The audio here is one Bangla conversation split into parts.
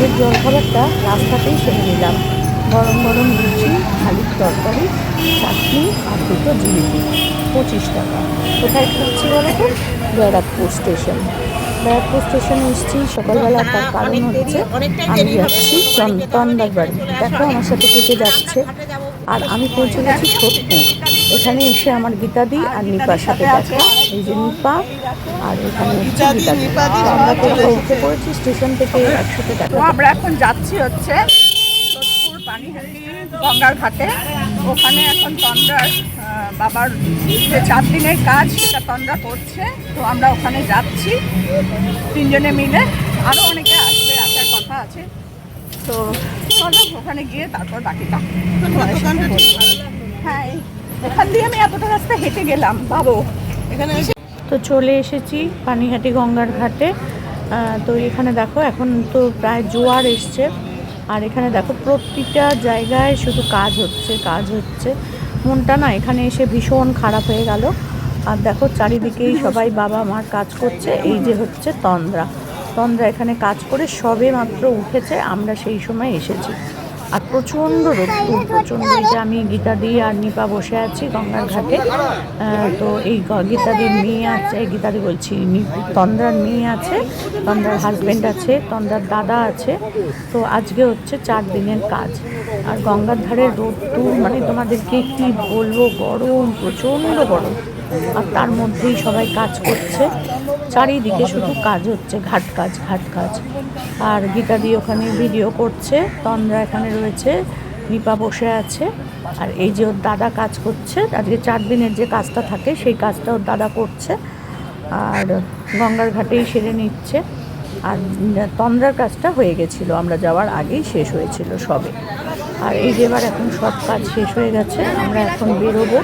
আজকের জলখাবারটা রাস্তাতেই সেরে নিলাম। গরম গরম লুচি, আলুর তরকারি, চাটনি আর দুটো জিলিপি, পঁচিশ টাকা। কোথায় খাচ্ছি বলো তো? ব্যারাকপুর স্টেশন। ব্যারাকপুর স্টেশনে এসেছি, সকালবেলা তার কারণ হচ্ছে আমি যাচ্ছি তন্দার বাড়ি। দেখো আমার সাথে থেকে যাচ্ছে। আর আমি পৌঁছে গেছি সোদপুর এখানে এসে আমার গীতাদি আর নিপার সাথে দেখা। এই যে নিপা আর এখানে গীতাদি আমরা কোথাও উঠে পড়েছি? স্টেশন থেকে একসাথে দেখা। তো আমরা এখন যাচ্ছি হচ্ছে পানিহাটি গঙ্গার ঘাটে। ওখানে এখন তন্দ্রার বাবার যে চার দিনের কাজ সেটা তন্দ্রা করছে। তো আমরা ওখানে যাচ্ছি। তিনজনে মিলে। আরও অনেকে আসবে আসার কথা আছে। তো চলো ওখানে গিয়ে তারপর বাকিটা। হ্যাঁ এখান দিয়ে আমি এতটা রাস্তা হেঁটে গেলাম ভাবো। এখানে এসে তো চলে এসেছি পানিহাটি গঙ্গার ঘাটে। তো এখানে দেখো এখন তো প্রায় জোয়ার এসছে। আর এখানে দেখো প্রতিটা জায়গায় শুধু কাজ হচ্ছে কাজ হচ্ছে। মনটা না এখানে এসে ভীষণ খারাপ হয়ে গেল। আর দেখো চারিদিকেই সবাই বাবা মার কাজ করছে। এই যে হচ্ছে তন্দ্রা। তন্দ্রা এখানে কাজ করে সবে মাত্র উঠেছে আমরা সেই সময় এসেছি। আর প্রচণ্ড রোদ্দুর প্রচণ্ড। যে আমি গীতাদি আর নিপা বসে আছি গঙ্গার ঘাটে। তো এই গীতাদির মেয়ে আছে গীতাদি বলছি তন্দ্রার মেয়ে আছে, তন্দ্রার হাজব্যান্ড আছে, তন্দ্রার দাদা আছে। তো আজকে হচ্ছে চার দিনের কাজ। আর গঙ্গার ধারে রোদ্দুর মানে তোমাদেরকে কি বলব, গরম, প্রচণ্ড গরম। আর তার মধ্যেই সবাই কাজ করছে। চারিদিকে শুধু কাজ হচ্ছে, ঘাট কাজ ঘাট কাজ। আর গীতাদি ওখানে ভিডিও করছে, তন্দ্রা এখানে রয়েছে নিপা বসে আছে, আর এই যে ওর দাদা কাজ করছে, আজকে চার দিনের যে কাজটা থাকে সেই কাজটা ওর দাদা করছে, আর গঙ্গার ঘাটেই সেরে নিচ্ছে, আর তন্দ্রার কাজটা হয়ে গেছিল, আমরা যাওয়ার আগেই শেষ হয়েছিল সবে। আর এই যে এবার এখন সব কাজ শেষ হয়ে গেছে, আমরা এখন বেরোবো,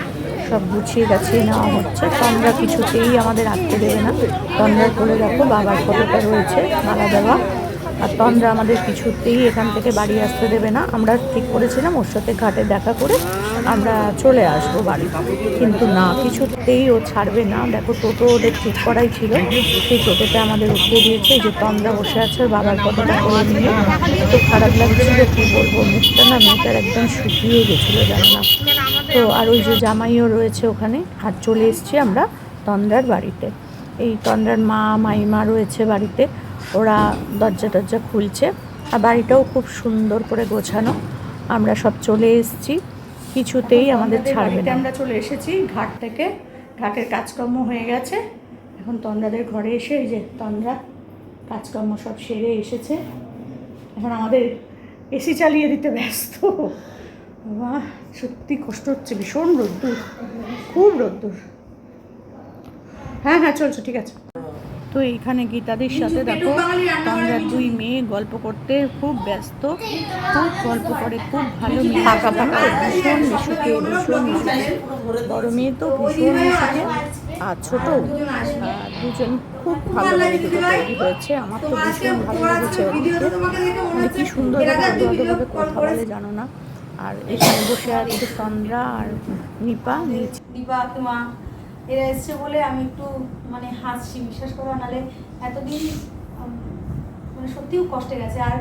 সব গুছিয়ে গাছিয়ে নেওয়া হচ্ছে, তন্দ্রা কিছুতেই আমাদের আটকে দেবে না, তন্দ্রার করে দেখো বাবার ফটোটা রয়েছে, মালা দেওয়া। আর তন্দ্রা আমাদের কিছুতেই এখান থেকে বাড়ি আসতে দেবে না। আমরা ঠিক করেছিলাম ওর সাথে ঘাটে দেখা করে আমরা চলে আসব বাড়ি। কিন্তু না, কিছুতেই ও ছাড়বে না। দেখো, টোটো ওদের ঠিক করাই ছিল। সেই টোটোতে আমাদের উঠিয়ে দিয়েছে। যে তন্দ্রা বসে আছে বাবার কথাটা করে নিয়ে এত খারাপ লাগছিল কি বলব? মুখটা না মেয়েটার একদম শুকিয়ে গেছিল, জানো না। তো আর ওই যে জামাইও রয়েছে ওখানে। আর চলে এসেছি আমরা তন্দ্রার বাড়িতে। এই তন্দ্রার মা, মাইমা রয়েছে বাড়িতে। ওরা দরজা টরজা খুলছে আর বাড়িটাও খুব সুন্দর করে গোছানো। আমরা সব চলে এসেছি কিছুতেই আমাদের ছাড়বে না। আমরা চলে এসেছি ঘাট থেকে। ঘাটের কাজকর্ম হয়ে গেছে। এখন তন্দ্রাদের ঘরে এসে এই যে তন্দ্রা কাজকর্ম সব সেরে এসেছে। এখন আমাদের এসি চালিয়ে দিতে ব্যস্ত। বাবা সত্যি কষ্ট হচ্ছে ভীষণ রোদ্দুর খুব রোদ্দুর। হ্যাঁ হ্যাঁ চলছে ঠিক আছে। তো এইখানে গীতাদির সাথে দেখো তন্দ্রার দুই মেয়ে গল্প করতে খুব ব্যস্ত খুব গল্প করে খুব ভালো মেয়ে। ফাঁকা ফাঁকা ভীষণ মিশুকে ভীষণ মিশুকে। বড় মেয়ে তো ভীষণ মিশুকে। আর ছোট দুজন খুব ভালো লাগে তৈরি হয়েছে। আমার তো ভীষণ ভালো লেগেছে মানে কি সুন্দর কথা বলে জানো না? আর এখানে বসে আছে তন্দ্রা আর নিপা নিচে দিবা তোমা এরা এসছে বলে আমি একটু মানে হাসছি বিশ্বাস করো নাহলে এতদিন মানে সত্যিও কষ্টে গেছে। আর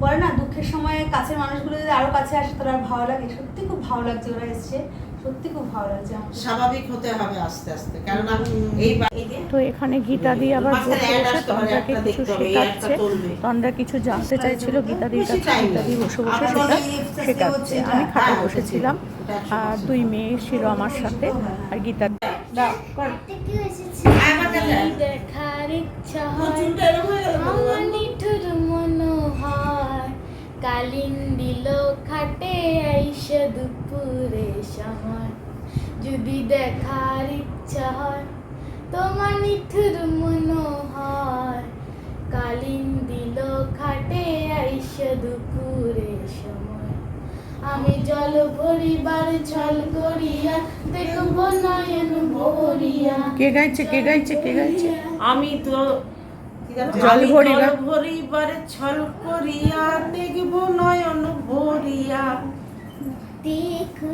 বলে না দুঃখের সময় কাছের মানুষগুলো যদি আরও কাছে আসে তোর আর ভালো লাগে। সত্যি খুব ভালো লাগছে ওরা এসছে। সত্যি খুব ভালো লাগছে স্বাভাবিক হতে হবে আস্তে আস্তে কেননা এই বা- এই যে তো এখানে গীতাদি আবার বসে বসে তন্দ্রাকে কিছু দেখতে হবে, এই একটা শেখাচ্ছে। তন্দ্রা কিছু জানতে চাইছিল গীতাদির বেশি কাছে time গীতাদি বসে বসে সেটা শেখাচ্ছে। আমি খাটে হ্যাঁ, বসেছিলাম। আর। দুই মেয়ে ছিল আমার সাথে। আর গীতা দাও হয় নিঠুর মনোহর খাটে আইসা দুপুরে সময় যদি দেখার ইচ্ছা হয় তোমার নিঠুর আমি জল ভরিবার ছল করিয়া দেখব নয়ন ভরিয়া। কে গাইছে কে গাইছে কে গাইছে? আমি তো জল আমি ভরিবা। জল ভরিবার ছল করিয়া দেখব নয়ন ভরিয়া। দেখো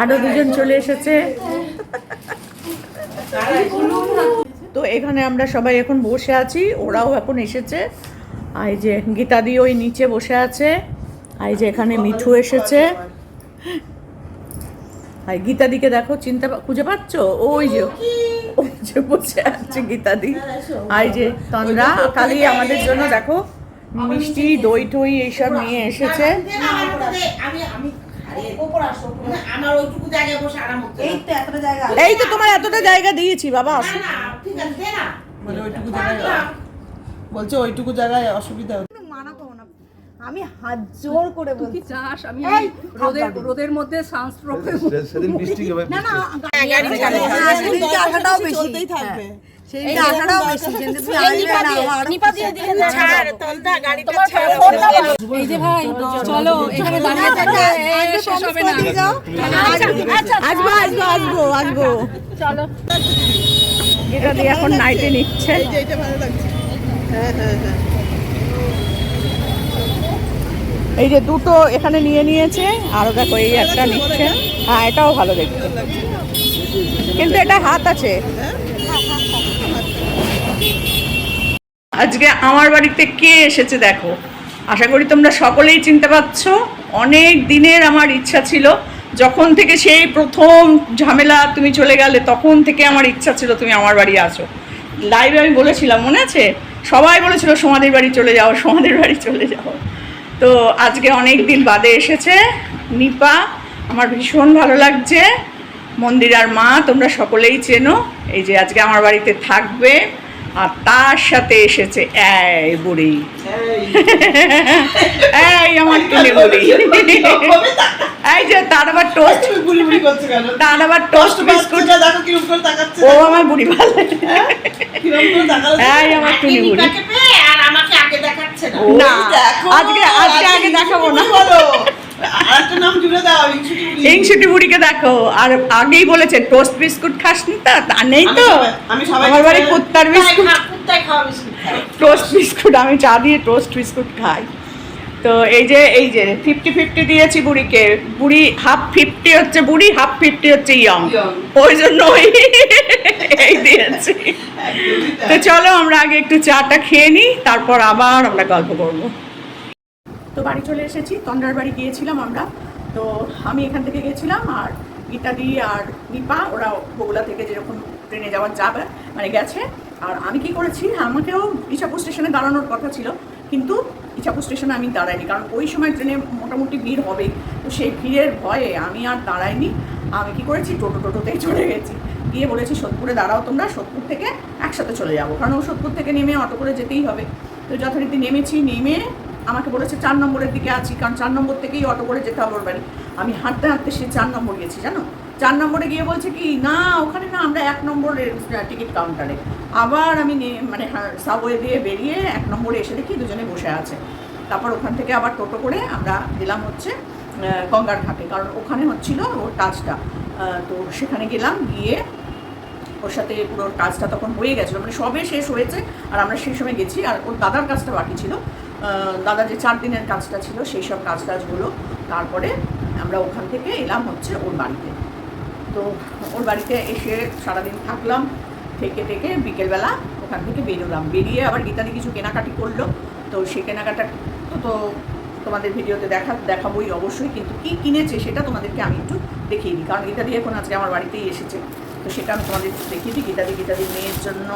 আরও দুজন চলে এসেছে। তো এখানে আমরা সবাই এখন বসে আছি ওরাও এখন এসেছে। আর এই যে গীতাদি ওই নিচে বসে আছে। আর এই যে এখানে মিঠু এসেছে। আর গীতাদিকে দেখো চিন্তা খুঁজে পাচ্ছ? ওই যে ওই যে বসে আছে গীতাদি আর এই যে তন্দ্রা কালি আমাদের জন্য দেখো মিষ্টি দই টই এইসব নিয়ে এসেছে। আমি আমি আমার ওইটুকু জায়গায় বসে আরাম হচ্ছে এই তো এতটা জায়গা তোমার এতটা জায়গা দিয়েছি বাবা। না আসো। না ঠিক আছে বলছে ওইটুকু জায়গায় অসুবিধা হচ্ছে। মানা করো না। আমি হাত জোর করে বলছি। চাস আমি রোদের রোদের মধ্যে সানস্ট্রোক সেদিন বৃষ্টি হবে না না হ্যাঁ, সেদিনকে আসাটাও বেশি চলতেই থাকবে। সেদিনকে আসাটাও বেশি কিন্তু তুমি আসবে না আমার নিপা দিয়ে দিয়ে ছাড় তলটা গাড়িটা ছাড়। এই যে ভাই চলো এখানে এটা দিয়ে নাইটে নিচ্ছে। এটা ভালো লাগছে হ্যাঁ হ্যাঁ হ্যাঁ এই যে দুটো এখানে নিয়ে নিয়েছে আরও দেখো এই একটা নিচ্ছে। হ্যাঁ এটাও ভালো দেখতে। কিন্তু এটা হাত আছে। আজকে আমার বাড়িতে কে এসেছে দেখো? আশা করি তোমরা সকলেই চিনতে পারছ। অনেক দিনের আমার ইচ্ছা ছিল যখন থেকে সেই প্রথম ঝামেলা তুমি চলে গেলে তখন থেকে আমার ইচ্ছা ছিল তুমি আমার বাড়ি আসো। লাইভে আমি বলেছিলাম মনে আছে? সবাই বলেছিল সোমাদের বাড়ি চলে যাও সমাধির বাড়ি চলে যাও। তো আজকে অনেক দিন বাদে এসেছে নিপা আমার ভীষণ ভালো লাগছে। মন্দিরার মা তোমরা সকলেই চেনো এই যে আজকে আমার বাড়িতে থাকবে। আর তার সাথে এসেছে এই বুড়ি। এই। আমার টুনি বুড়ি। এই যে তার আবার টোস্ট বুড়ি করছ কেন? তার আবার টোস্ট বিস্কুট দেখো কিরম করে তাকাচ্ছে। ও আমার বুড়ি ভালো কিরম করে তাকালো এই আমার টুনি বুড়ি। আর আমাকে আগে দেখাচ্ছে না। আজকে আজকে আগে দেখাবো না। বলো। আরেকটা নাম জুড়ে দাও ইংশুটি হিংসুটি বুড়িকে দেখো। আর আগেই বলেছে টোস্ট বিস্কুট খাসনি তা? তা নেই তো। আমার বাড়ি খাই- কুত্তার বিস্কুট। খা- খাওয়া বিস্কুট টোস্ট বিস্কুট আমি চা দিয়ে টোস্ট বিস্কুট খাই। তো এই যে এই যে ফিফটি ফিফটি দিয়েছি বুড়িকে। বুড়ি হাফ ফিফটি হচ্ছে বুড়ি হাফ ফিফটি হচ্ছে ইয়ং ওই জন্য ওই এই দিয়েছি। তো চলো আমরা আগে একটু চাটা খেয়ে নিই তারপর আবার আমরা গল্প করব। তো বাড়ি চলে এসেছি তন্ডার বাড়ি গিয়েছিলাম আমরা। তো আমি এখান থেকে গেছিলাম আর গীতাদি আর নিপা ওরা বগুলা থেকে যেরকম ট্রেনে যাওয়ার যাবে মানে গেছে। আর আমি কি করেছি আমাকেও ইছাপুর স্টেশনে দাঁড়ানোর কথা ছিল। কিন্তু ইছাপুর স্টেশনে আমি দাঁড়াইনি, কারণ ওই সময় ট্রেনে মোটামুটি ভিড় হবেই। তো সেই ভিড়ের ভয়ে আমি আর দাঁড়াইনি। আমি কি করেছি? টোটো টোটোতেই চলে গেছি। গিয়ে বলেছি, সোদপুরে দাঁড়াও তোমরা, সোদপুর থেকে একসাথে চলে যাব। কারণ ও সোদপুর থেকে নেমে অটো করে যেতেই হবে। তো যথারীতি নেমেছি, নেমে আমাকে বলেছে, চার নম্বরের দিকে আছি। কারণ চার নম্বর থেকেই অটো করে যেতে হবে ওর বাড়ি। আমি হাঁটতে হাঁটতে সে চার নম্বর গেছি, জানো? চার নম্বরে গিয়ে বলছে কি, না, ওখানে না, আমরা এক নম্বরের টিকিট কাউন্টারে। আবার আমি মানে সাবওয়ে দিয়ে বেরিয়ে এক নম্বরে এসে দেখি দুজনে বসে আছে। তারপর ওখান থেকে আবার টোটো করে আমরা দিলাম হচ্ছে গঙ্গার ঘাটে। কারণ ওখানে হচ্ছিল ওর কাজটা। তো সেখানে গেলাম, গিয়ে ওর সাথে পুরো কাজটা তখন হয়ে গেছিল। মানে সবে শেষ হয়েছে আর আমরা সেই সময় গেছি। আর ওর দাদার কাজটা বাকি ছিল। দাদা যে চার দিনের কাজটা ছিল, সেই সব কাজ টাজগুলো তারপরে আমরা ওখান থেকে এলাম হচ্ছে ওর বাড়িতে। তো ওর বাড়িতে এসে সারাদিন থাকলাম, থেকে থেকে বিকেলবেলা ওখান থেকে বেরোলাম। বেরিয়ে আবার গীতাদি কিছু কেনাকাটি করল। তো সেই কেনাকাটা তো তো তোমাদের ভিডিওতে দেখা, দেখাবোই অবশ্যই, কিন্তু কি কিনেছে সেটা তোমাদেরকে আমি একটু দেখিয়ে দিই। কারণ গীতাদি এখন আজকে আমার বাড়িতেই এসেছে। তো সেটা আমি তোমাদের দেখিয়ে দিই। গীতাদি গীতাদির মেয়ের জন্য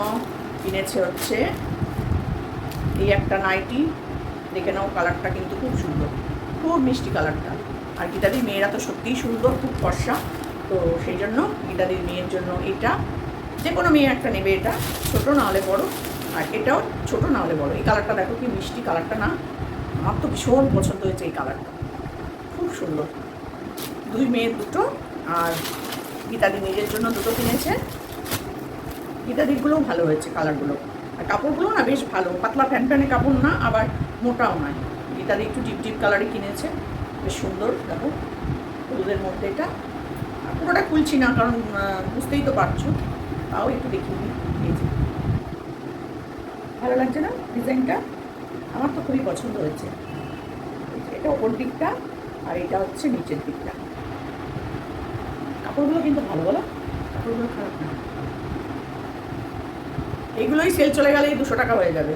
কিনেছে হচ্ছে এই একটা নাইটি। দেখে নাও কালারটা কিন্তু খুব সুন্দর। খুব মিষ্টি কালারটা। আর গীতাদির মেয়েরা তো সত্যিই সুন্দর, খুব ফর্সা। তো সেই জন্য গীতাদির মেয়ের জন্য এটা। যে কোনো মেয়ে একটা নেবে এটা, ছোটো না হলে বড়। আর এটাও ছোটো না হলে বড়। এই কালারটা দেখো কি মিষ্টি কালারটা না। আমার তো ভীষণ পছন্দ হয়েছে এই কালারটা। খুব সুন্দর। দুই মেয়ের দুটো আর গীতাদি নিজের জন্য দুটো কিনেছে। গীতাদিগুলোও ভালো হয়েছে কালারগুলো। আর কাপড়গুলো না বেশ ভালো। পাতলা ফ্যান ফ্যানে কাপড় না, আবার মোটাও নয়। গীতাদি একটু ডিপ ডিপ কালারে কিনেছে। বেশ সুন্দর, দেখো। হলুদের মধ্যে এটা। পুরোটা খুলছি না, কারণ বুঝতেই তো পারছ। তাও একটু এই ভালো লাগছে না ডিজাইনটা? আমার তো খুবই পছন্দ হয়েছে। এটা ওপর দিকটা আর এটা হচ্ছে নিচের দিকটা। কাপড়গুলো কিন্তু ভালো, বলো? কাপড়গুলো খারাপ না। এইগুলোই সেল চলে গেলেই দুশো টাকা হয়ে যাবে।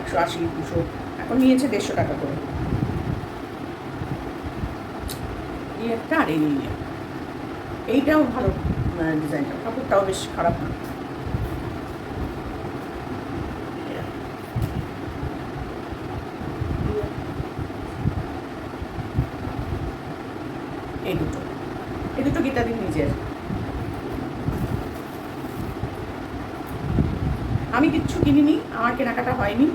একশো আশি, দুশো। এখন নিয়েছে দেড়শো টাকা করে। এই একটা আর এই নিয়ে। এইটাও ভালো ডিজাইনটা কাপড়টাও বেশ খারাপ না। এই দুটো। এই দুটো গীতাদির নিজের আমি কিচ্ছু কিনিনি, আমার কেনাকাটা হয়নি।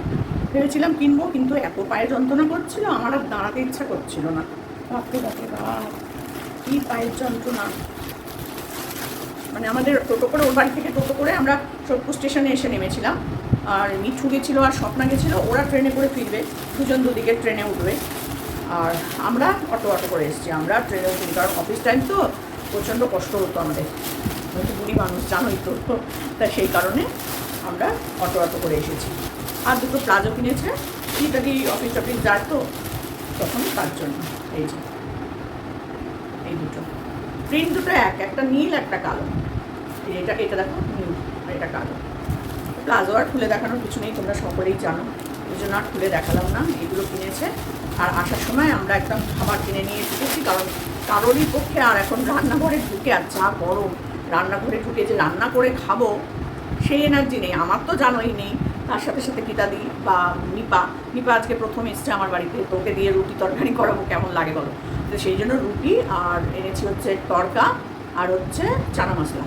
ভেবেছিলাম কিনবো, কিন্তু এত পায়ে যন্ত্রণা করছিল, আমার আর দাঁড়াতে ইচ্ছা করছিল না। বাপরে বাপরে বাপ কি পায়ের যন্ত্রণা। মানে আমাদের টোটো করে ওর বাড়ি থেকে টোটো করে আমরা সোদপুর স্টেশনে এসে নেমেছিলাম। আর মিঠু গেছিল আর স্বপ্না গেছিল, ওরা ট্রেনে করে ফিরবে, দুজন দুদিকে ট্রেনে উঠবে। আর আমরা অটো অটো করে এসেছি, আমরা ট্রেনে উঠিনি কারণ অফিস টাইম তো প্রচণ্ড কষ্ট হতো আমাদের। যেহেতু বুড়ি মানুষ, জানোই তো। তা সেই কারণে আমরা অটো অটো করে এসেছি। আর দুটো প্লাজো কিনেছে ইত্যাদি অফিস টফিস যায় তো তখন তার জন্য। এই যে। এই দুটো। প্রিন্ট দুটো এক, একটা নীল, একটা কালো। এটা এটা দেখো, নীল এটা কালো। প্লাজো আর খুলে দেখানোর কিছু নেই, তোমরা সকলেই জানো। এই জন্য আর খুলে দেখালাম না, এগুলো কিনেছে। আর আসার সময় আমরা একটা খাবার কিনে নিয়ে এসেছি, কারণ কারোরই পক্ষে আর এখন রান্নাঘরে ঢুকে আর যা গরম, রান্নাঘরে ঢুকে যে রান্না করে খাব, সেই এনার্জি নেই। আমার তো জানোই নেই। তার সাথে সাথে গীতাদি বা নিপা নিপা আজকে প্রথম এসছে আমার বাড়িতে তোকে দিয়ে রুটি তরকারি করাবো কেমন লাগে বলো? তো সেই জন্য রুটি আর এনেছি হচ্ছে তরকা আর হচ্ছে চানা মশলা।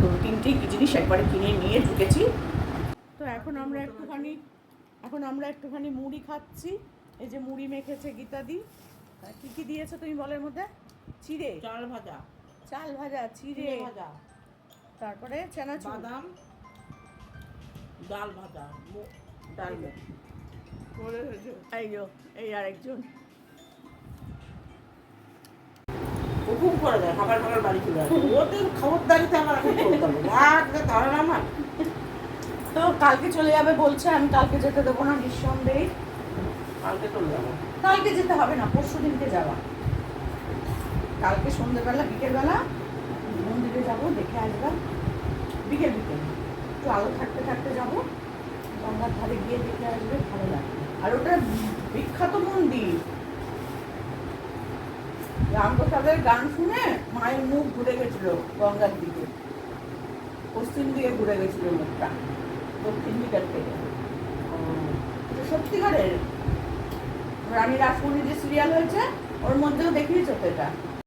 তো তিনটেই কি জিনিস একবারে কিনে নিয়ে ঢুকেছি। তো এখন আমরা একটুখানি এখন আমরা একটুখানি মুড়ি খাচ্ছি। এই যে মুড়ি মেখেছে গীতাদি কি কি দিয়েছে তুমি বলের মধ্যে? চিড়ে? চাল ভাজা। চাল ভাজা চিড়ে। চিড়ে ভাজা। তারপরে চানাচুর। বাদাম। ডাল ভাজা ডাল। এই এই আরেকজন। ও খুব করে দেয় খাবার খাবার বাড়ি চলে আসে। ওদের খবরদারিতে আমার এখন রাত ধরে না আমার। তো কালকে চলে যাবে বলছে আমি কালকে যেতে দেবো না নিঃসন্দেহে। কালকে চলে যাব। কালকে যেতে হবে না পরশু দিনকে যাওয়া। কালকে সন্ধ্যেবেলা বিকেলবেলা মন্দিরে যাব দেখে আসবা। বিকেল বিকেল। একটু আলো থাকতে থাকতে যাব। গঙ্গার ধারে গিয়ে দেখে আসবে, ভালো লাগবে। আর ওটা বিখ্যাত মন্দির। রামপ্রসাদের গান শুনে মায়ের মুখ ঘুরে গেছিল গঙ্গার দিকে। পশ্চিম দিকে ঘুরে গেছিল মুখটা, দক্ষিণ দিকের থেকে। সত্যিকারের। রানী রাসমণি যে সিরিয়াল হয়েছে, ওর মধ্যেও দেখিয়েছো তো এটা?